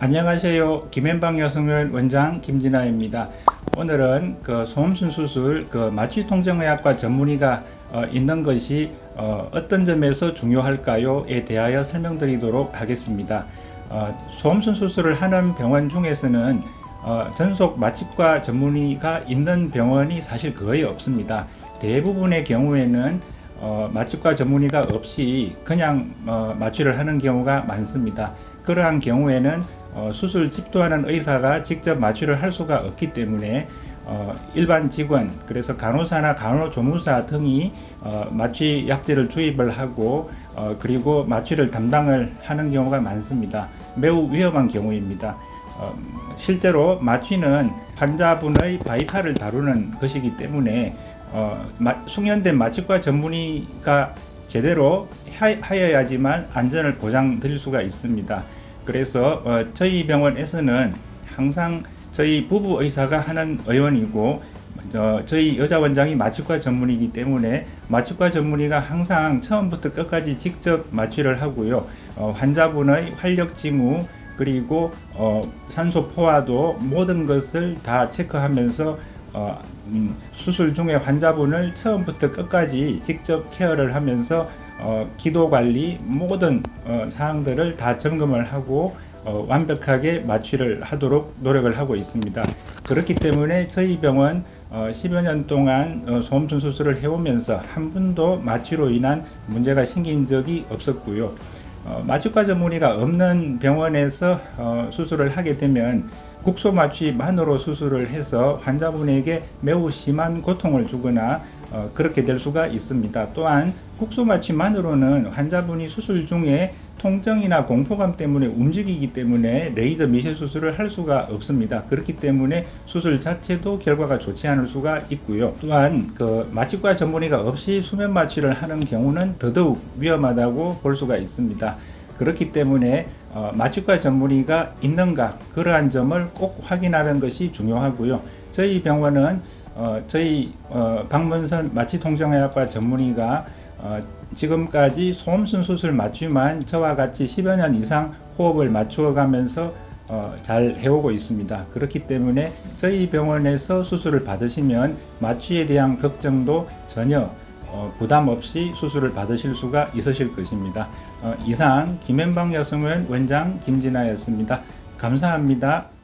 안녕하세요. 김현방 여성의원 원장 김진아입니다. 오늘은 그 소음순 수술 그 마취 통정의학과 전문의가 어, 있는 것이 어, 어떤 점에서 중요할까요?에 대하여 설명드리도록 하겠습니다. 어, 소음순 수술을 하는 병원 중에서는 어, 전속 마취과 전문의가 있는 병원이 사실 거의 없습니다. 대부분의 경우에는 어, 마취과 전문의가 없이 그냥 어, 마취를 하는 경우가 많습니다. 그러한 경우에는 어, 수술 집도하는 의사가 직접 마취를 할 수가 없기 때문에 어, 일반 직원 그래서 간호사나 간호조무사 등이 어, 마취 약제를 주입을 하고 어, 그리고 마취를 담당을 하는 경우가 많습니다. 매우 위험한 경우입니다. 어, 실제로 마취는 환자분의 바이탈을 다루는 것이기 때문에 어, 마- 숙련된 마취과 전문의가 제대로 하, 하여야지만 안전을 보장드릴 수가 있습니다. 그래서 어, 저희 병원에서는 항상 저희 부부 의사가 하는 의원이고 어, 저희 여자 원장이 마취과 전문이기 때문에 마취과 전문의가 항상 처음부터 끝까지 직접 마취를 하고요. 어, 환자분의 활력 징후 그리고 어, 산소 포화도 모든 것을 다 체크하면서 어, 음, 수술 중에 환자분을 처음부터 끝까지 직접 케어를 하면서 어, 기도 관리 모든 어, 사항들을 다 점검을 하고 어, 완벽하게 마취를 하도록 노력을 하고 있습니다. 그렇기 때문에 저희 병원 어, 10여 년 동안 어, 소음순 수술을 해오면서 한 번도 마취로 인한 문제가 생긴 적이 없었고요. 어, 마취과 전문의가 없는 병원에서 어, 수술을 하게 되면 국소 마취만으로 수술을 해서 환자분에게 매우 심한 고통을 주거나 어, 그렇게 될 수가 있습니다. 또한 국소 마취만으로는 환자분이 수술 중에 통증이나 공포감 때문에 움직이기 때문에 레이저 미세 수술을 할 수가 없습니다. 그렇기 때문에 수술 자체도 결과가 좋지 않을 수가 있고요. 또한 그 마취과 전문의가 없이 수면 마취를 하는 경우는 더더욱 위험하다고 볼 수가 있습니다. 그렇기 때문에 어, 마취과 전문의가 있는가 그러한 점을 꼭 확인하는 것이 중요하고요. 저희 병원은 어, 저희 어, 박문선 마취통정의학과 전문의가 어, 지금까지 소음순 수술 마취만 저와 같이 10여 년 이상 호흡을 맞추어 가면서 어, 잘 해오고 있습니다. 그렇기 때문에 저희 병원에서 수술을 받으시면 마취에 대한 걱정도 전혀 어, 부담 없이 수술을 받으실 수가 있으실 것입니다. 어, 이상 김현방 여성원 원장 김진아였습니다. 감사합니다.